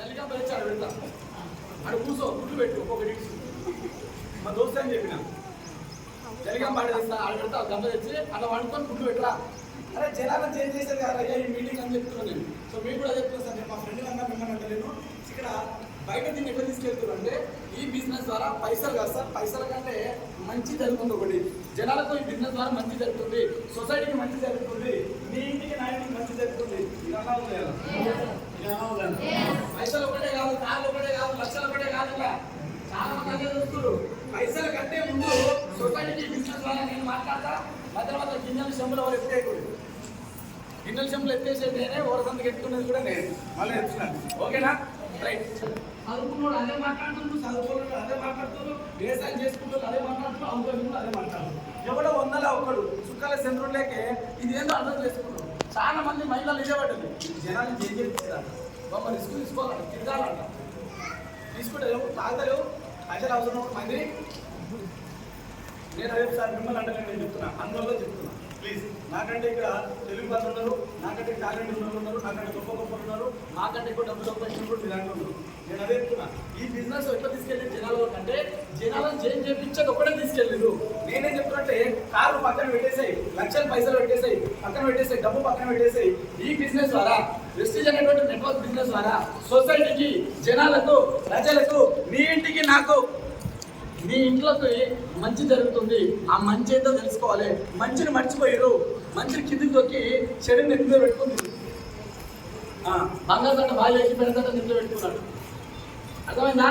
జల్లిగా వచ్చి ఆడ పెడతా. ఆడ కూర్చో గుడ్లు పెట్టు ఒక్కొక్కటి మా దోస్త్ అని చెప్పిన. జలిగా పాడేస్తా ఆడ పెడతా గంప తెచ్చి అలా వండుకొని గుడ్లు పెట్టరా. అరే జనాలు చేంజ్ చేశారు కదా అయ్యా ఈ మీటింగ్ అని చెప్తున్నాను నేను. సో మీకు కూడా చెప్తున్నా సార్ మా ఫ్రెండ్ అన్నా మిమ్మల్ని అంటలేను ఇక్కడ బయట దీన్ని ఎక్కడ తీసుకెళ్తారు అంటే ఈ బిజినెస్ ద్వారా పైసలు కాదు సార్ పైసల కంటే మంచి జరుగుతుంది ఒకటి. జనాలకు ఈ బిజినెస్ ద్వారా మంచి జరుగుతుంది. సొసైటీకి మంచి జరుగుతుంది. నీ ఇంటికి నా ఇంటికి మంచి జరుగుతుంది. ఇది పైసలు ఒకటే కాదు కార్లు ఒకటే కాదు లక్షలు ఒకటే కాదు చాలా మంది చూస్తున్నారు. పైసల కంటే ముందు సొసైటీ బిజినెస్ ద్వారా నేను మాట్లాడతా. మధ్య మధ్య గిన్నెల చెంబులు ఎవరు ఎత్తేయకూడదు. గిన్నెల చెంబులు ఎత్తేసేది నేనే ఓరసంతకి ఎత్తుకునేది కూడా నేను. మళ్ళీ ఎత్తున్నాను ఓకేనా? రైట్. చదువుకున్నాడు అదే మాట్లాడుతున్నాడు చదువుకున్నాడు అదే మాట్లాడుతున్నాడు వ్యవసాయం చేసుకున్నాడు అదే మాట్లాడుతున్నాడు అవుతాడు అదే మాట్లాడుతున్నాడు ఎవడో వందల ఒకడు సుఖాల చంద్రుడు లేకే ఇదేందో అర్థం చేసుకున్నాడు చాలా మంది మహిళలు ఇదే పడ్డది జనాలు ఏం చేస్తారు గొప్ప రిస్క్ తీసుకోవాలంట తిరగాలంట. తీసుకుంటే తాగుతారు పైసలు అవసరం మంది? నేను రేపు సార్ మిమ్మల్ని అంటే నేను చెప్తున్నా. అందువల్ల చెప్తున్నా. ప్లీజ్ నాకంటే ఇక్కడ తెలుగు వాళ్ళు ఉన్నారు నాకంటే టాలెంట్ వాళ్ళు ఉన్నారు నాకంటే గొప్ప గొప్ప ఉన్నారు నాకంటే ఎక్కువ డబ్బు సంపాదించిన కూడా మీరు అంటున్నారు నేను అదే చెప్తున్నా ఈ బిజినెస్ ఎట్లా తీసుకెళ్ళి జనాల అంటే జనాలను చేంజ్ చేయించేది ఒకటే తీసుకెళ్ళలేదు నేనేం చెప్తున్నట్టే కారు పక్కన పెట్టేసాయి లక్షల పైసలు పెట్టేసాయి పక్కన పెట్టేసాయి డబ్బు పక్కన పెట్టేసాయి. ఈ బిజినెస్ ద్వారా ప్రెస్టీజ్ అనేటువంటి నెట్వర్క్ బిజినెస్ ద్వారా సొసైటీకి జనాలకు ప్రజలకు మీ ఇంటికి నాకు మీ ఇంట్లోకి మంచి జరుగుతుంది. ఆ మంచి ఏంటో తెలుసుకోవాలి. మంచిని మర్చిపోయారు. మంచిని కిందికి తొక్కి చెడుని నిద్ర పెట్టుకుంది ఆ, బంగారు దండ బాగా చేసి పెడతాడ నిద్ర పెట్టుకున్నాడు అర్థమైందా?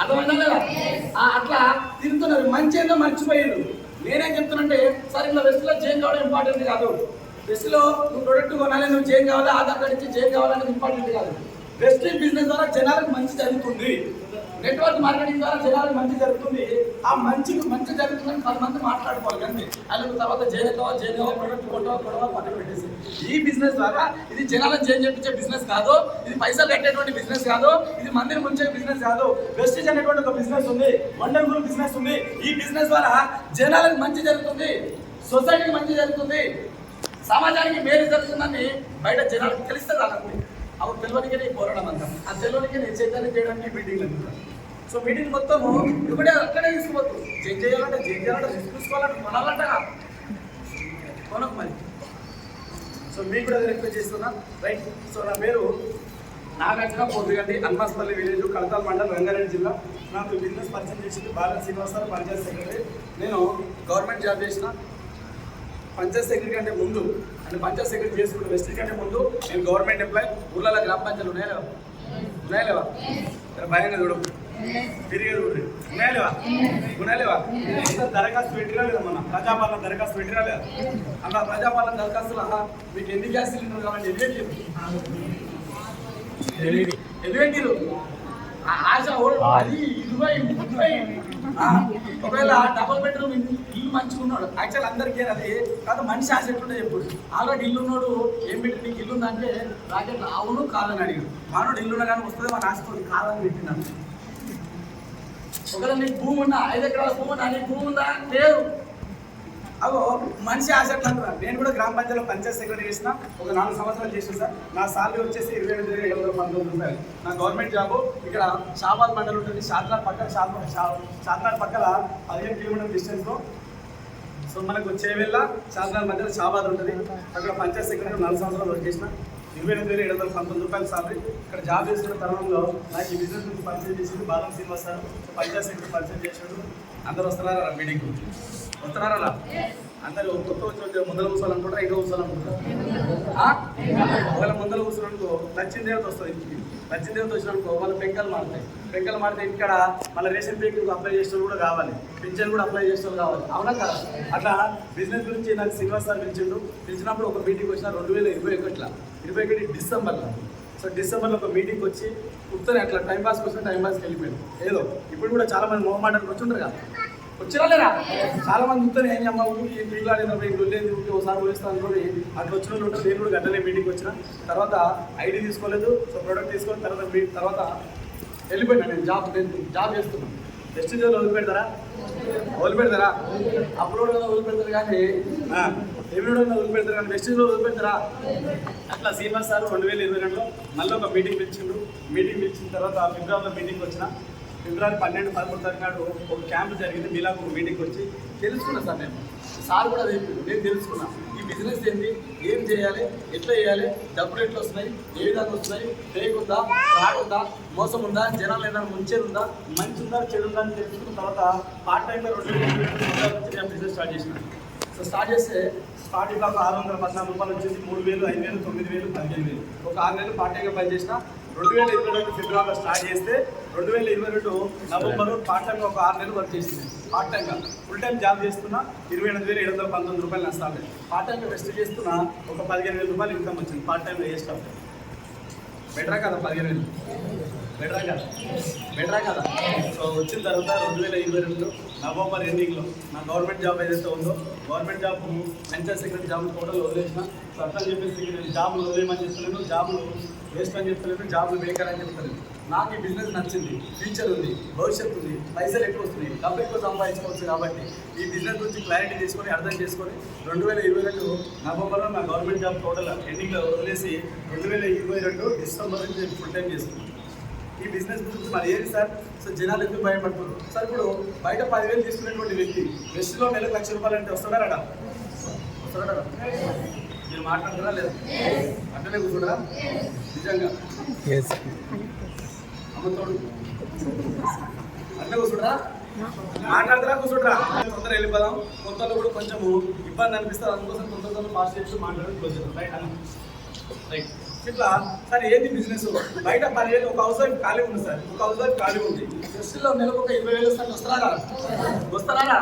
అర్థమైందా లేదా? అట్లా తిరుగుతున్నారు. మంచి ఏందో మర్చిపోయారు. నేనేం చెప్తున్నంటే సరే ఇలా వెస్ట్లో చేంజ్ కావడం ఇంపార్టెంట్ కాదు. వెస్ట్లో నువ్వు ప్రొడక్ట్ కొనాలి నువ్వు చేంజ్ కావాలి? ఆధార్ కార్డు ఇచ్చి చేంజ్ కావాలనేది ఇంపార్టెంట్ కాదు. వెస్ట్ బిజినెస్ ద్వారా జనాలకు మంచి జరుగుతుంది. నెట్వర్క్ మార్కెటింగ్ ద్వారా జనాలకు మంచి జరుగుతుంది. ఆ మంచికి మంచి జరుగుతుందని పది మంది మాట్లాడుకోవాలి కానీ అలాగే తర్వాత జైలుకో జైలుకో ప్రొడక్ట్ కొట్టో కొడవ పక్కన పెట్టేసి ఈ బిజినెస్ ద్వారా ఇది జనాలను చేంజ్ చేయించే బిజినెస్ కాదు ఇది పైసలు కట్టేటువంటి బిజినెస్ కాదు ఇది మందిని ముంచే బిజినెస్ కాదు. వెస్టేజ్ అనేటువంటి ఒక బిజినెస్ ఉంది వండర్ఫుల్ బిజినెస్ ఉంది. ఈ బిజినెస్ ద్వారా జనాలకు మంచి జరుగుతుంది సొసైటీకి మంచి జరుగుతుంది సమాజానికి మేలు జరుగుతుందని బయట జనాలకు తెలిస్తే రాదండి అవి తెలియనికే నేను పోరాటం అంటారు ఆ తెలియనికే నేను చైతన్యం చేయడానికి మీటింగ్ అంటున్నాను సో మీటింగ్ మొత్తం ఇప్పుడే అక్కడే తీసుకోవద్దు చేంజ్ చేయాలంటే చేంజ్ చేయాలంటే రిస్క్ తీసుకోవాలంటే కొనాలంట కొనకు మరి. సో మీకు కూడా రిక్వెస్ట్ చేస్తున్నా. రైట్ సో నా పేరు నాగార్జున పొద్దుగండి అన్మాస్పల్లి విలేజ్ కడతాల్ మండలం రంగారెడ్డి జిల్లా. నాకు బిజినెస్ పరిచయం చేసింది బాలన్ శ్రీనివాసరావు పంచాయత్ సెక్రటరీ. నేను గవర్నమెంట్ జాబ్ చేసిన. పంచాయత్ సెక్రటరీ కంటే ముందు అంటే పంచాయత్ సెక్రటరీ చేసుకుంటే వెస్ట్ కంటే ముందు నేను గవర్నమెంట్ ఎంప్లాయీ ఊర్లలో గ్రామ పంచాయతీలు ఉన్నాయా లేవా? ఉన్నాయా లేవా? ఇక్కడ భయంగా చూడవు తిరిగి చూడండి ఉన్నాయా లేవా? ఉన్నాయా లేవా? దరఖాస్తు పెట్టిరా లేదా మన ప్రజాపాలన దరఖాస్తు పెట్టిరా లేదా? అలా ప్రజాపాలన దరఖాస్తులు అలా మీకు ఎన్ని గ్యాస్ సిలిండర్ కావాలంటే ఎన్ని పెట్టిరు ఎన్ని ఆశ అది ఇరవై ముప్పై. ఒకవేళ డబుల్ బెడ్రూమ్ ఇల్లు మంచిగా ఉన్నాడు యాక్చువల్ అందరికీ అది కాదు మనిషి ఆశ ఎట్లుండే చెప్పుడు ఆల్రెడీ ఇల్లు ఉన్నాడు ఏం పెట్టి నీకు ఇల్లు ఉందంటే రాకెట్ అవును కాదని అడిగాడు. మానవుడు ఇల్లు ఉండగానే కానీ వస్తుంది మన ఆశతో కాదని పెట్టినాను ఒకవేళ నీకు భూమి ఉన్నా ఐదు ఎకరాల భూమి ఉన్నా నీకు భూమి ఉందా? లేదు. అగో మనిషి ఆశ అంటున్నారు నేను కూడా గ్రామ పంచాయతీలో పంచాయత్ సెక్రటరీ చేసిన ఒక నాలుగు సంవత్సరాలు చేసిన సార్. నా సాలరీ వచ్చేసి ఇరవై ఐదు వేల ఏడు వందల పంతొమ్మిది రూపాయలు. నా గవర్నమెంట్ జాబ్ ఇక్కడ షాబాద్ మండలం ఉంటుంది. షాద్నార్ పక్కన షాద్ షాద్నార్ పక్కన పదిహేను కిలోమీటర్ డిస్టెన్స్లో సో మనకు చేవెళ్ళ షాద్నార్ మధ్యలో షాబాద్ ఉంటుంది. అక్కడ పంచాయత్ సెక్రటరీ నాలుగు సంవత్సరాలు వర్క్ చేసిన. ఇరవై ఎనిమిది వేల ఏడు వందల పంతొమ్మిది రూపాయల సాలరీ ఇక్కడ జాబ్ చేస్తున్న తరుణంలో నాకు ఈ బిజినెస్ నుంచి పరిచయం చేసింది బాలం శ్రీనివాస్ సార్. పంచాయత్ సెక్రటరీ పరిచయం చేశాడు అందరూ వస్తున్నారు మీటింగ్ వస్తున్నారా రా? అందరూ కొత్త వచ్చి ముందర కూర్చోవాలనుకుంటారా? ఇంకా కూర్చోవాలనుకుంటారా? అనుకుంటారు ఒకవేళ ముందర కూర్చున్నానుకో నచ్చిన దేవత వస్తుంది ఇంటికి. నచ్చిన దేవత వచ్చిననుకో వాళ్ళు పెంకలు మారుతాయి. పెంకలు మారితే ఇక్కడ మళ్ళీ రేషన్ పేకి అప్లై చేసిన కూడా కావాలి. పెన్షన్ కూడా అప్లై చేసిన కావాలి. అవునా కదా? అట్లా బిజినెస్ గురించి నాకు శ్రీనివాస్ సార్ పిలిచిండు. పిలిచినప్పుడు ఒక మీటింగ్ వచ్చిన రెండు వేల ఇరవై ఒకటిలో. ఇరవై ఒకటి డిసెంబర్లో. సో డిసెంబర్లో ఒక మీటింగ్ వచ్చి కూర్చొని అట్లా టైం పాస్కి కోసం టైం పాస్కి వెళ్ళిపోయాడు ఏదో ఇప్పుడు కూడా చాలా మంది మొహమాటకు వచ్చిండ్రు కదా. వచ్చినా లేరా చాలా మంది ఉంటారు ఏం అమ్మ ఊరికి పిల్లలు లేదు ఊరికి ఒకసారి పోయిస్తాను అనుకోని అట్లా వచ్చిన వాళ్ళు ఉంటారు నేను కూడా గంటలే మీటింగ్ వచ్చిన తర్వాత ఐడి తీసుకోలేదు సో ప్రోడక్ట్ తీసుకొని తర్వాత మీ- తర్వాత వెళ్ళిపోయినా నేను జాబ్ నేను జాబ్ చేస్తున్నాను టెస్ట్ వదిలిపెడతారా వదిలిపెడతారా అప్లోడ్ వదిలిపెడతారు కానీ ఆ, ఎవరిలో వదిలిపెడతారు కానీ వెస్టిజ్లో వదిలిపెడతారా అట్లా శ్రీనివాస్ సార్ రెండు వేల ఇరవై రెండులో మళ్ళీ ఒక మీటింగ్ పిలిచిండు మీటింగ్ పిలిచిన తర్వాత ఆ ఫిబ్రవరిలో మీటింగ్ వచ్చిన ఫిబ్రవరి పన్నెండు పదమూడు తారీఖు నాడు ఒక క్యాంప్ జరిగింది మీలాగా ఒక మీటింగ్ వచ్చి తెలుసుకున్నా సార్ నేను సార్ కూడా చెప్పింది నేను తెలుసుకున్నా ఈ బిజినెస్ ఏంటి ఏం చేయాలి ఎట్లా చేయాలి డబ్బులు ఎట్లా వస్తున్నాయి ఏ విధంగా వస్తున్నాయి ఫేక్ ఉందా ఫ్రాడ్ ఉందా మోసం ఉందా జనాలు ఏదైనా ముంచేది ఉందా మంచి ఉందా చెడు ఉందా అని తెలుసుకున్న తర్వాత పార్ట్ టైంలో రెండు బిజినెస్ స్టార్ట్ చేసిన సో స్టార్ట్ చేస్తే స్టార్టింగ్ ఒక ఆరు వందల పద్నాలుగు రూపాయలు వచ్చేసి మూడు వేలు ఐదు వేలు తొమ్మిది వేలు పదిహేను వేలు. ఒక ఆరు నెలలు పార్టీగా టైంగా పనిచేసిన రెండు వేల ఇరవై రెండు ఫిబ్రవరిలో స్టార్ట్ చేస్తే రెండు వేల ఇరవై రెండు నవంబర్ పార్ట్ టైం ఒక ఆరు నెలలు వర్క్ చేసింది. పార్ట్ టైంగా ఫుల్ టైం జాబ్ చేస్తున్నా ఇరవై ఎనిమిది వేలు ఏడు వందల పంతొమ్మిది రూపాయలు నష్టాలు పార్ట్ టైంగా రెస్ట్ చేస్తున్నా ఒక పదిహేను వేల రూపాయలు ఇన్కమ్ వచ్చింది. పార్ట్ టైంలో చేస్తాం బెటరా కదా పదిహేను వేలు? బెటరా కదా బెటరా కదా సో వచ్చిన తర్వాత రెండు వేల ఇరవై రెండులో నవంబర్ ఎండింగ్లో నా గవర్నమెంట్ జాబ్ ఏదైతే ఉందో government job panchayat secretary job total వదిలేసిన. సో చెప్పేసి నేను జాబులు వదిలేమని చెప్తున్నాను జాబులు వేస్ట్ అని చెప్తలేదు జాబులు బేకర్ అని చెప్తలేదు నాకు ఈ బిజినెస్ నచ్చింది ఫ్యూచర్ ఉంది భవిష్యత్తు ఉంది పైసలు ఎక్కువ వస్తున్నాయి డబ్బు ఎక్కువ సంపాదించుకోవచ్చు కాబట్టి ఈ బిజినెస్ గురించి క్లారిటీ తీసుకొని అర్థం చేసుకొని రెండు వేల ఇరవై రెండు నవంబర్లో నా గవర్నమెంట్ జాబ్ టోటల్ ఎండింగ్లో వదిలేసి రెండు వేల ఇరవై రెండు డిసెంబర్ నుంచి నేను ఫుల్ టైం చేస్తున్నాను ఈ బిజినెస్ గురించి మరి ఏంటి సార్? సో జనాలు ఎందుకు భయపడుతున్నారు? సార్ ఇప్పుడు బయట పదివేలు తీసుకునేటువంటి వ్యక్తి వెస్ట్లో నెలకు లక్ష రూపాయలు అంటే? వస్తాడా రాడా? మీరు మాట్లాడుతున్నా లేదా? అట్లనే కూర్చోడా నిజంగా? అమ్మతోడు. అట్లే కూర్చుంటరా? మాట్లాడతారా కూర్చుంటరా? తొందర వెళ్ళిపోదాం. కొంతలో కూడా కొంచెము ఇబ్బంది అనిపిస్తుంది. అందుకోసం తొందర తొందర ఫాస్ట్ చేసి మాట్లాడడం రైట్ అన్న? రైట్ ఇట్లా సార్ ఏంది బిజినెస్ బయట పదివేలు ఒక హౌస్ వైఫ్ ఖాళీ ఉంది సార్. ఒక హౌస్ వైఫ్ ఖాళీ ఉంది. లో నెలకు ఒక ఇరవై వేలు సార్ వస్తారా వస్తారా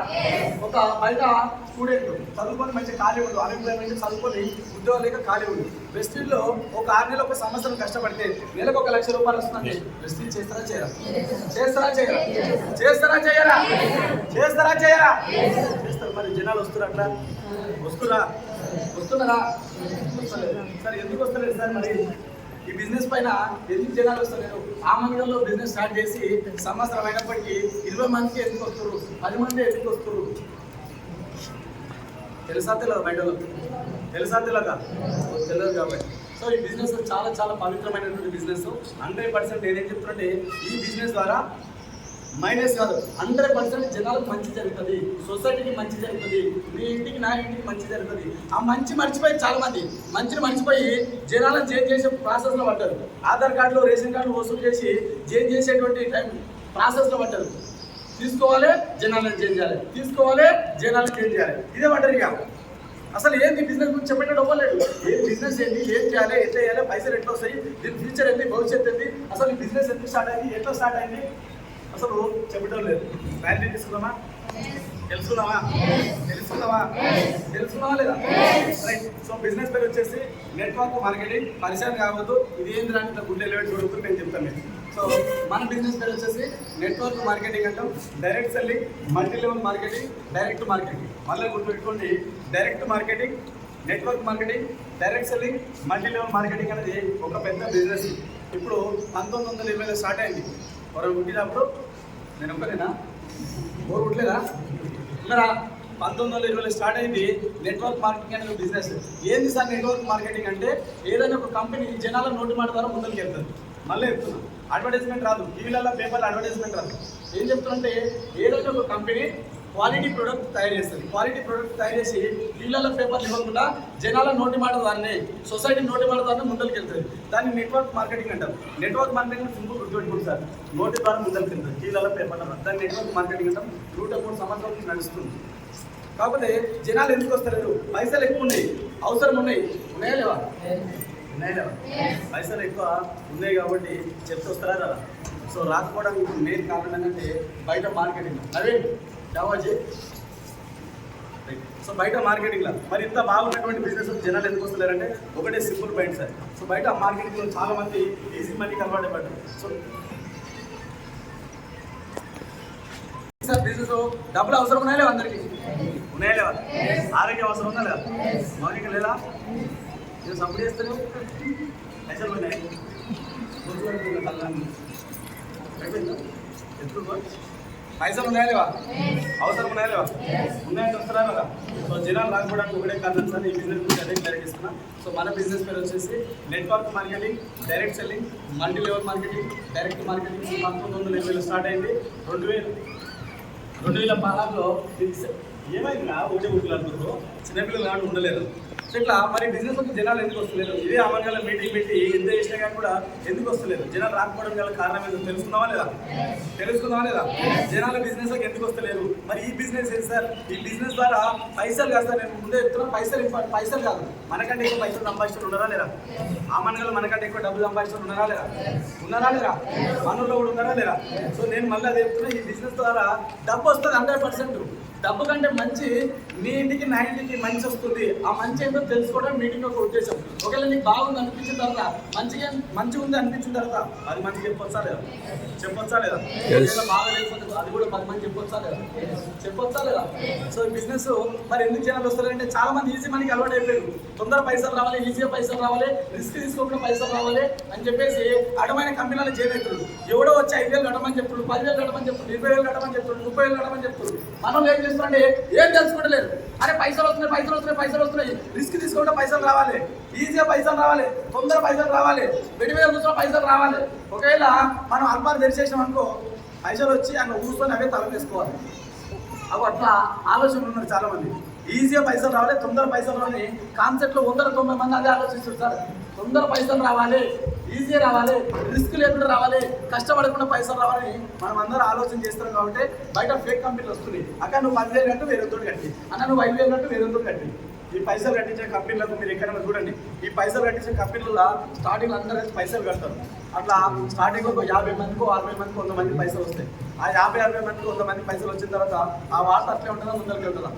ఒక బయట స్టూడెంట్ చదువుకొని మంచి ఖాళీ ఉండు. అన్ఎంప్లాయ్మెంట్ చదువుకొని ఉద్యోగం లేక ఖాళీ ఉంది వెస్టిల్లో ఒక ఆరు నెలలు ఒక సంవత్సరం కష్టపడితే నెలకు ఒక లక్ష రూపాయలు వస్తుంది వెస్టిల్ చేస్తారా చేయరా? చేస్తారా చేయరా? చేస్తారా చేయరా? చేస్తారా చేయరా? చేస్తారు. మరి జనాలు వస్తున్నారు అట్లా? వస్తురా? వస్తున్నారా? సార్ ఎందుకు వస్తలేదు సార్ మరి? ఈ బిజినెస్ పైన ఎందుకు జనాలు వస్తలేరు? ఆ మండలంలో బిజినెస్ స్టార్ట్ చేసి సంవత్సరం అయినప్పటికీ ఇరవై మందికి ఎందుకు వస్తారు? పది మంది ఎందుకు వస్తారు? తెలుసా తెలియదు బయట వాళ్ళకి? తెలుసా తెలియదా తెలియదు కాబట్టి. సో ఈ బిజినెస్ చాలా చాలా పవిత్రమైనటువంటి బిజినెస్. హండ్రెడ్ పర్సెంట్ నేనేం చెప్తున్నట్టే ఈ బిజినెస్ ద్వారా మైనస్ కాదు హండ్రెడ్ పర్సెంట్ జనాలకు మంచి జరుగుతుంది సొసైటీకి మంచి జరుగుతుంది మీ ఇంటికి నా ఇంటికి మంచి జరుగుతుంది. ఆ మంచి మర్చిపోయి చాలా మంది మంచిని మర్చిపోయి జనాలను చేంజ్ చేసే ప్రాసెస్లో పడ్డారు. ఆధార్ కార్డులో రేషన్ కార్డులు వసూలు చేసి చేంజ్ చేసేటువంటి టైం ప్రాసెస్లో పడ్డారు. తీసుకోవాలి జనాలను చేంజ్ చేయాలి. తీసుకోవాలి జనాలను చేంజ్ చేయాలి. ఇదే పడ్డారు ఇక. అసలు ఏంది బిజినెస్ గురించి చెప్పేటట్టు అవ్వలేదు. ఏ బిజినెస్ ఏంటి ఏం చేయాలి ఎట్లా చేయాలి పైసలు ఎట్లా వస్తాయి దీని ఫ్యూచర్ ఏంటి భవిష్యత్తు ఏంటి అసలు బిజినెస్ ఎందుకు స్టార్ట్ అయింది ఎట్లా స్టార్ట్ అయింది? అసలు చెప్పడం లేదు. బయట తీసుకుందామా? తెలుసుకున్నావా తెలుసుకున్నావా తెలుసుకున్నావా లేదా? రైట్ సో బిజినెస్ పేరు వచ్చేసి నెట్వర్క్ మార్కెటింగ్ పరిచయం కావద్దు. ఇది ఏంటి దాని ఇట్లా గుడ్డ ఎలివేట్ చూడదు నేను చెప్తాను సో మన బిజినెస్ పేరు వచ్చేసి నెట్వర్క్ మార్కెటింగ్ అంటాం. Direct selling multi level marketing direct marketing మళ్ళీ గుర్తుపెట్టుకోండి direct marketing network marketing direct selling multi level marketing అనేది ఒక పెద్ద బిజినెస్ ఇప్పుడు పంతొమ్మిది వందల ఇరవైలో స్టార్ట్ అయింది. మరో పుట్టినప్పుడు నేను ఒకరేనా బోర్ కొట్టలేదా? ఉన్నారా? పంతొమ్మిది వందల ఇరవైలో స్టార్ట్ అయింది నెట్వర్క్ మార్కెటింగ్ అనేది బిజినెస్. ఏంది సార్ నెట్వర్క్ మార్కెటింగ్ అంటే? ఏదైనా ఒక కంపెనీ జనాల నోటి మాట ద్వారా ముందుకు వెళ్తుంది. మళ్ళీ చెప్తున్నా. అడ్వర్టైజ్మెంట్ రాదు. టీవీలలో పేపర్లో అడ్వర్టైజ్మెంట్ రాదు. ఏం చెప్తున్నంటే ఏదైనా ఒక కంపెనీ క్వాలిటీ ప్రొడక్ట్ తయారు చేస్తుంది. క్వాలిటీ ప్రొడక్ట్ తయారు చేసి టీవీలలో పేపర్లు ఇవ్వకుండా జనాల నోటి మాట దాన్ని సొసైటీ నోటి మాట దాన్ని ముందరికి వెళ్తుంది. దాన్ని నెట్వర్క్ మార్కెటింగ్ అంటారు. నెట్వర్క్ మార్కెటింగ్ సింపుల్ గుర్తుపెట్టుకోండి సార్. నోటి ద్వారా ముందరికి వెళ్తుంది. టీవీలలో పేపర్లో దాన్ని నెట్వర్క్ మార్కెటింగ్ అంటాం. నూట మూడు సంవత్సరాల నుంచి నడుస్తుంది. కాకపోతే జనాలు ఎందుకు వస్తలేదు పైసలు ఎక్కువ ఉన్నాయి. అవసరం ఉన్నాయి. ఉన్నాయా లేవా? ఉన్నాయా లేవా? పైసలు ఎక్కువ ఉన్నాయి కాబట్టి చెప్తే వస్తారా సో రాకపోవడానికి మెయిన్ కారణం ఏంటంటే బయట మార్కెటింగ్ అదే జావాజీ. సో బయట మార్కెటింగ్లో మరి ఇంత బాగున్నటువంటి బిజినెస్ జనాలు ఎందుకు వస్తలేరంటే ఒకటే సింపుల్ పాయింట్ సార్ సో బయట మార్కెటింగ్లో చాలా మంది ఈజీ మనీకి అలవాటు పడ్డారు. సో సార్ బిజినెస్ డబ్బులు అవసరం ఉన్నాయా లేవు అందరికి? ఉన్నాయా లేవా ఆరోగ్యం అవసరం ఉందా లేదా? మౌనిక లేదా? నేను సపోర్ట్ చేస్తాను పైసలు పోయినాయి? అయిపోయిందా? ఎప్పుడు పైసలు ఉన్నాయా లేవా? అవసరం ఉన్నాయా లేవా? ఉన్నాయంటే వస్తారా కదా సో జనాలు రాకపోవడానికి ఒకటే కారణం సార్ ఈ బిజినెస్ గురించి అదే క్లారిటీ ఇస్తున్నా. సో మన బిజినెస్ పేరు వచ్చేసి network marketing direct selling multi level marketing direct marketing పంతొమ్మిది వందల ఇరవైలో స్టార్ట్ అయింది. రెండు వేలు రెండు వేల పదహారులో ఫిక్స్ ఏమైంది ఒకటే ఊపిలాడుతున్నారు చిన్నపిల్లలు నాడు ఉండలేదు ఇట్లా మరి బిజినెస్ వచ్చి జనాలు ఎందుకు వస్తలేదు ఇదే అమర్గల మీటింగ్ పెట్టి ఎంత చేసినా కానీ కూడా ఎందుకు వస్తలేదు జనాలు రాకపోవడం గల కారణం ఏదో తెలుసుకుందామా లేదా? తెలుసుకుందామా లేదా? జనాల బిజినెస్ ఎందుకు వస్తలేదు మరి ఈ బిజినెస్ ఏంటి సార్? ఈ బిజినెస్ ద్వారా పైసలు కాదు సార్ నేను ముందే చెప్తున్నా పైసలు ఇంపార్టెంట్ పైసలు కాదు. మనకంటే ఎక్కువ పైసలు సంపాదిస్తారు ఉన్నారా లేదా? ఆ మనగలు మనకంటే ఎక్కువ డబ్బులు సంపాదిస్తారు ఉన్నారా లేదా? ఉన్నారా లేదా? మనలో కూడా ఉన్నారా లేదా? సో నేను మళ్ళీ అదే చెప్తున్నా ఈ బిజినెస్ ద్వారా డబ్బు వస్తుంది హండ్రెడ్ పర్సెంట్. డబ్బు కంటే మంచి మీ ఇంటికి నా ఇంటికి మంచి వస్తుంది. ఆ మంచి ఏంటో తెలుసుకోవడం మీటింగ్ ఒక ఉద్దేశం. ఒకవేళ నీకు బాగుంది అనిపించిన తర్వాత మంచిగా మంచిగా ఉంది అనిపించిన తర్వాత అది మంచి చెప్పొచ్చా లేదా? చెప్పొచ్చా లేదా? బాగా లేకపోతే అది కూడా పది మంది చెప్పొచ్చా లేదా? చెప్పొచ్చా లేదా? సో ఈ బిజినెస్ మరి ఎందుకు జనాలు వస్తారంటే చాలా మంది ఈజీ మనకి అలవాటు అయిపోయారు. తొందర పైసలు రావాలి ఈజీగా పైసలు రావాలి రిస్క్ తీసుకోకుండా పైసలు రావాలి అని చెప్పేసి అడమైన కంపెనీలు చేయలేదు ఎవడో వచ్చి ఐదు వేలు కట్టమని చెప్తాడు పదివేలు కట్టమని చెప్తాడు ఇరవై వేలు కట్టమని చెప్తాడు ముప్పై వేలు కట్టమని చెప్తాడు మనం ఏం చేస్తున్నాంటే ఏం తెలుసుకోవట్లేదు అరే పైసలు వస్తున్నాయి పైసలు వస్తున్నాయి పైసలు వస్తున్నాయి. రిస్క్ తీసుకుంటే పైసలు రావాలి. ఈజీగా పైసలు రావాలి. తొందర పైసలు రావాలి. వెడి మీద కూర్చొని పైసలు రావాలి. ఒకవేళ మనం అల్పాలు తెరిచేసాం అనుకో పైసలు వచ్చి అక్కడ కూర్చొని అవే తల వేసుకోవాలి. అవి అట్లా ఆలోచనలు ఉన్నారు చాలా మంది ఈజీగా పైసలు రావాలి తొందర పైసలు రావాలి. కాన్సెప్ట్లో వందల తొంభై మంది అదే ఆలోచిస్తారు సార్. తొందర పైసలు రావాలి ఈజీ రావాలి రిస్క్ లేకుండా రావాలి కష్టపడకుండా పైసలు రావాలని మనం అందరూ ఆలోచన చేస్తున్నాం కాబట్టి బయట ఫేక్ కంపెనీలు వస్తున్నాయి. అక్కడ నువ్వు పదివేలు కట్టు వేరే తోడు కట్టి. అక్కడ నువ్వు ఐదు వేలు కట్టు వేరే తోడు కట్టి. ఈ పైసలు కట్టించే కంపెనీలకు మీరు ఎక్కడైనా చూడండి. ఈ పైసలు కట్టించే కంపెనీలలో స్టార్టింగ్ అందరూ పైసలు కడతారు. అట్లా స్టార్టింగ్ ఒక యాభై మందికి అరవై మందికి వంద మంది పైసలు వస్తాయి. ఆ యాభై అరవై మందికి వంద మంది పైసలు వచ్చిన తర్వాత ఆ వార్త అట్లే ఉంటుందా ముందరికి వెళ్తుందా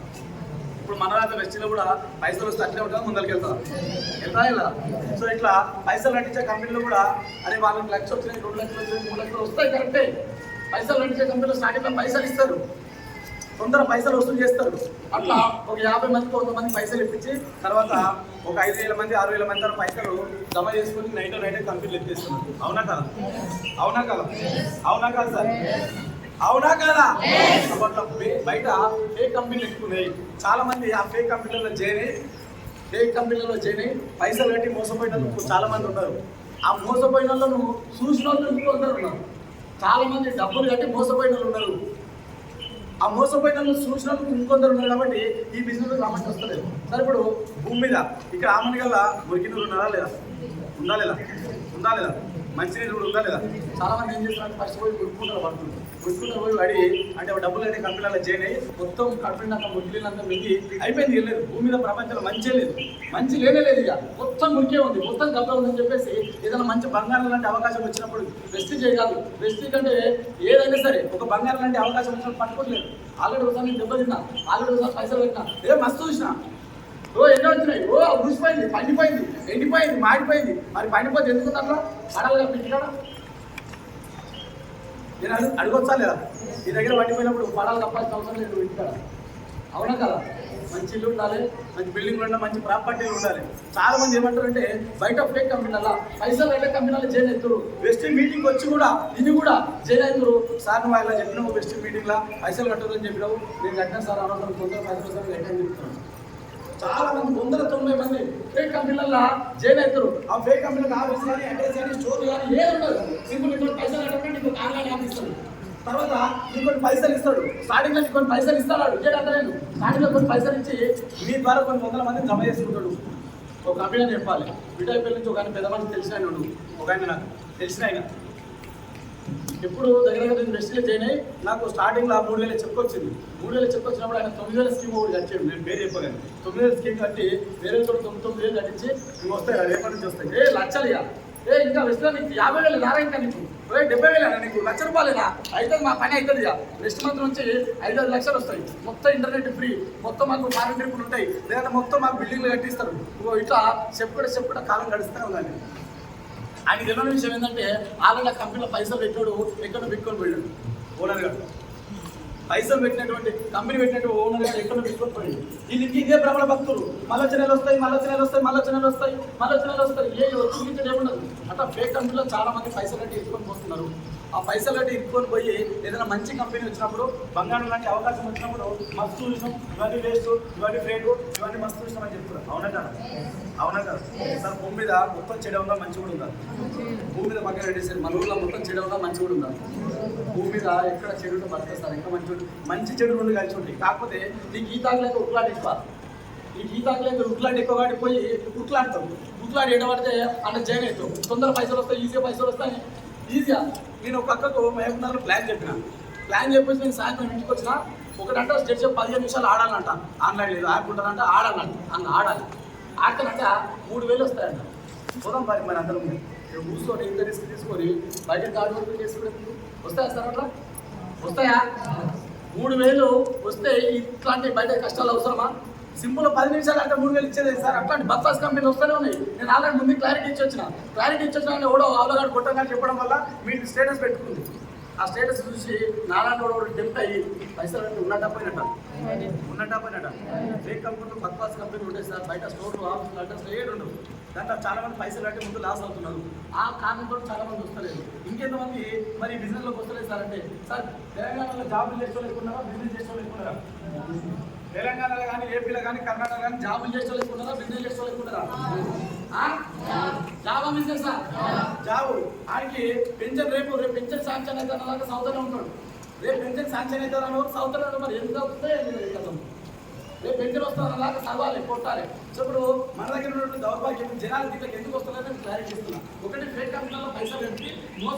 ఇప్పుడు మన రాత వెస్టిలో కూడా పైసలు వస్తే అట్లే ఉంటుంది ముందరికి వెళ్తా వెళ్తా ఇలా సో ఇట్లా పైసలు నటించే కంపెనీలు కూడా అరే వాళ్ళకి లక్ష వచ్చినాయి రెండు లక్షలు వచ్చినాయి మూడు లక్షలు వస్తాయి కరెక్టే పైసలు నటించే కంపెనీలు స్టార్టింగ్లో పైసలు ఇస్తారు. తొందర పైసలు వసూలు చేస్తారు. అట్లా ఒక యాభై మందికి వంద మంది పైసలు ఇప్పించి తర్వాత ఒక ఐదు వేల మంది ఆరు వేల మంది తర్వాత పైసలు జమ చేసుకుని నైట్ నైట్ కంపెనీలు ఎత్తేస్తున్నారు. అవునా కదా? అవునా కదా? అవునా కదా సార్? అవునా కదా? అప్పట్లో బయట ఫేక్ కంపెనీలు ఎక్కున్నాయి చాలా మంది ఆ ఫేక్ కంపెనీలలో చేరి ఫేక్ కంపెనీలలో చేరి పైసలు కట్టి మోసపోయిన చాలా మంది ఉన్నారు. ఆ మోసపోయిన వాళ్ళు నువ్వు చూసిన వాళ్ళు ఉన్నారు. చాలా మంది డబ్బులు కట్టి మోసపోయిన వాళ్ళు ఉన్నారు. ఆ మోసపోయిన వాళ్ళు ఇంకొందరు ఉన్నారు కాబట్టి ఈ బిజినెస్ రామని వస్తలేదు సరే ఇప్పుడు భూమి మీద ఇక్కడ ఆమని గల్ల మురికి ఉన్నారా లేదా? ఉందా లేదా? ఉందా లేదా? మంచినీరు కూడా ఉందా లేదా? చాలా మంది ఏం చేస్తున్నారు? ఫస్ట్ పోయి కొనుక్కుంటారు పడుతుంది కొనుక్కుంటారు పోయి వాడి అంటే డబ్బులు అయితే కంపెనీలో చేయండి మొత్తం కంపెనీ కడుపునంత ముగ్గులంతా మింగి అయిపోయింది వెళ్ళలేదు లేదు. భూమి మీద ప్రపంచంలో మంచి లేదు. మంచి లేనే లేదు ఇక. మొత్తం మురికే ఉంది. మొత్తం గబ్బ ఉందని చెప్పేసి ఏదైనా మంచి బంగారం లాంటి అవకాశం వచ్చినప్పుడు బెస్ట్ చేయగలదు బెస్ట్ కంటే ఏదైనా సరే ఒక బంగారం లాంటి అవకాశం వచ్చినప్పుడు పట్టుకోలేదు ఆల్రెడీ ఒకసారి నేను దెబ్బతిన్నా ఆల్రెడీ ఒకసారి పైసలు పెట్టినా. ఏ మస్తు చూసినా. ఓ ఎన్నో వచ్చినాయి. ఓ ఉడిసిపోయింది పండిపోయింది ఎండిపోయింది మాడిపోయింది. మరి పండిపోతే ఎందుకు అట్లా పెట్టినా నేను అడుగు అడగొచ్చా లేదా? నీ దగ్గర పడిపోయినప్పుడు పడాలి తప్పాల్సిన అవసరం లేదు ఇంటికాడ. అవునా కదా? మంచి ఇల్లు ఉండాలి మంచి బిల్డింగ్ ఉండాలి మంచి ప్రాపర్టీలు ఉండాలి. చాలా మంది ఏమంటారంటే బయట ఫేక్ కంపెనీల పైసలు బయట కంపెనీలో జైన్ అవుతారు వెస్ట్ మీటింగ్ వచ్చి కూడా ఇది కూడా జైన్ అవుతారు సార్ నువ్వు ఇలా చెప్పినావు వెస్ట్ మీటింగ్లా పైసలు కట్టదని చెప్పినావు. నేను కట్టిన సార్ అనవసరం తొందర పైసలు వస్తాను కట్టాను చెప్తున్నాను చాలా మంది వందల తొంభై మంది ఫేక్ కంపెనీలలో జైన్ అవుతారు ఆ ఫేక్ కంపెనీలకు ఆఫీస్ కానీ అడ్రస్ కానీ స్టోర్ కానీ ఏది ఉండదు. సింపుల్ ఇక్కడ పైసలు కట్టడం నీకు ఆన్లైన్ అందిస్తాడు తర్వాత నీకు కొన్ని పైసలు ఇస్తాడు. స్టార్టింగ్లో నీకు కొన్ని పైసలు ఇస్తాడు ఇచ్చేది అంతలేదు స్టార్టింగ్లో కొన్ని పైసలు ఇచ్చి మీ ద్వారా కొన్ని వందల మంది జమ చేసుకుంటాడు. ఒక కంపెనీ అని చెప్పాలి. విటాయిపల్లి నుంచి ఒక ఆయన పెద్ద మనిషి తెలిసిన ఆయన ఒక ఆయన నాకు తెలిసిన ఆయన. ఎప్పుడు దగ్గర దగ్గర నేను చేయని నాకు స్టార్టింగ్లో ఆ మూడు వేల చెప్పుకొచ్చింది. మూడు వేల చెప్పుకొచ్చినప్పుడు ఆయన తొమ్మిది వేల స్కీమ్ ఒకటి కట్టాడు. నేను పేరు చెప్పగాను తొమ్మిది వేల స్కీమ్ కట్టి వేరే చోట తొమ్మిది తొమ్మిది వేలు కట్టించి ఇవి వస్తాయి? రేపటి నుంచి వస్తాయి? ఏ లక్షలు ఇక ఏ ఇంకా వెస్ట్లో నీకు యాభై వేలు దారా ఇంకా నీకు. రేపు డెబ్బై వేలు నీకు? లక్ష రూపాయలేనా? అయితే మా పని అవుతుంది ఇక. నెక్స్ట్ మంత్ నుంచి ఐదు ఐదు లక్షలు వస్తాయి. మొత్తం ఇంటర్నెట్ ఫ్రీ మొత్తం మాకు ఫారెన్ ట్రిప్పులు ఉంటాయి. లేదంటే మొత్తం మాకు బిల్డింగ్లు కట్టిస్తారు. ఇగో ఇట్లా చెప్పుకుంటే చెప్పుకుంటే కాలం గడుస్తూనే ఉండాలి. ఆయన తెలియని విషయం ఏంటంటే ఆల్రెడీ కంపెనీలో పైసలు పెట్టాడు ఎక్కడ పెట్టుకొని పోయాడు. ఓనర్ గారు పైసలు పెట్టినటువంటి కంపెనీ పెట్టినటువంటి ఓనర్ గారు ఎక్కడ తీసుకొని వీళ్ళకి ఇదే ప్రబల భక్తులు. మళ్ళీ వస్తాయి మళ్ళీ నెలలు వస్తాయి మళ్ళీ నెలలు వస్తాయి మళ్ళీ నెలలు వస్తాయి. ఏ చూపించడం ఏముండదు అట్లా ఫేక్ కంపెనీలో చాలా మంది పైసలు అంటే ఎత్తుకొని పోతున్నారు. ఆ పైసలు అంటే ఎత్తుకొని పోయి ఏదైనా మంచి కంపెనీ వచ్చినప్పుడు బంగారం లాంటి అవకాశం వచ్చినప్పుడు మస్తు చూసాం ఇవన్నీ వేస్ట్ ఇవన్నీ ఫేక్ ఇవన్నీ మస్తు చూసాం అని చెప్తున్నారు. అవునా కదా? అవునా కదా? సార్ భూమి మీద మొత్తం చెడు ఉందా మంచి కూడా ఉందా భూమి మీద పక్కన పెట్టేసారు మన ఊళ్ళో మొత్తం చెడు ఉందా మంచి కూడా ఉందా భూమి మీద ఎక్కడ చెడు ఉంటే సార్. ఇంకా మంచి మంచి చెడు రెండు కలిసి ఉంటాయి. కాకపోతే నీకు ఈ తాగలేక ఉట్లాట ఎక్కువ. నీకు ఈ తాగలేక ఉట్లాట ఎక్కువ కాబట్టి పోయి ఉట్లాడతాం ఉట్లాడి ఎడబడితే అంటే జైన్ అవుతాం. తొందర పైసలు వస్తాయి ఈజీగా పైసలు వస్తాయి ఈజీగా నేను ఒక అక్కకు మహబూబ్నగర్లో ప్లాన్ చెప్పిన. ప్లాన్ చెప్పేసి నేను సాయంత్రం ఇంటికి వచ్చిన ఒకటంటే స్టేట్ చెప్పి పదిహేను నిమిషాలు ఆడాలంట. ఆన్లైన్ లేదు యాప్ ఉంటుందంట ఆడాలంట. అన్న ఆడాలి. ఆడతానంట మూడు వేలు వస్తాయంట. పోదాం మరి మరి అందరం ఇక్కడ కూర్చొని ఇంత రిస్క్ తీసుకొని బయట కార్డు వర్క్ చేసుకునే వస్తాయా సార్ అట్లా? వస్తాయా? మూడు వేలు వస్తే ఇట్లాంటి బయట కష్టాలు అవసరమా? సింపుల్ పది నిమిషాలు అంటే మూడు వేలు ఇచ్చేది సార్. అట్లాంటి బస్సాస్ కంపెనీలు వస్తూనే ఉన్నాయి. నేను ఆల్రెడీ ముందు క్లారిటీ ఇచ్చి వచ్చిన. క్లారిటీ ఇచ్చి వచ్చిన ఎవడో ఆలోగాడు కొట్టంగా చెప్పడం వల్ల మీకు స్టేటస్ పెట్టుకుంది. ఆ స్టేటస్ చూసి నారాయణ వాడు టెంప్ట్ అయ్యి పైసలు అంటే ఉన్నట్ట పోయినట్ట? ఉన్నట్ట పోయినట్ట? ఫేక్ కంపెనీలు బత్తాస్ కంపెనీ ఉంటాయి సార్ బయట స్టోర్లు ఆఫీసులు అడ్రస్ ఏడు ఉండవు. దాంట్లో చాలా మంది పైసలు అంటే ముందు లాస్ అవుతున్నారు. ఆ కారణంతో చాలా మంది వస్తలేదు. ఇంకెంతమంది మరి బిజినెస్లోకి వస్తలేదు సార్ అంటే సార్ తెలంగాణలో జాబ్లు చేసుకోలేకున్నారా బిజినెస్ చేసుకోలేకున్నారా తెలంగాణలో కానీ ఏపీలో కానీ కర్ణాటక కానీ జాబులు చేసే చేసుకోలేకున్నారా బిజినెస్ చేసుకోలేకున్నారా ఆ? జాబా బిజినెస్ జాబు. ఆయనకి పెన్షన్ రేపు రేపు పెన్షన్ శాంక్షన్ అయితే అలాగా సౌతనే ఉంటాడు. రేపు పెన్షన్ శాంక్షన్ అయితే అన్నవారు సౌతనే మరి ఎంత అవుతుందో రేపు పెన్షన్ వస్తారు అలాగా చదవాలి కొట్టాలి. సో ఇప్పుడు మన దగ్గర ఉన్నటువంటి దౌర్భాగ్యం జనాలు దీంట్లోకి ఎందుకు వస్తున్నారో నేను క్లారిటీ ఇస్తున్నాను ఒకటి ఫేక్ కంపెనీలో పైసలు పెట్టి మోసం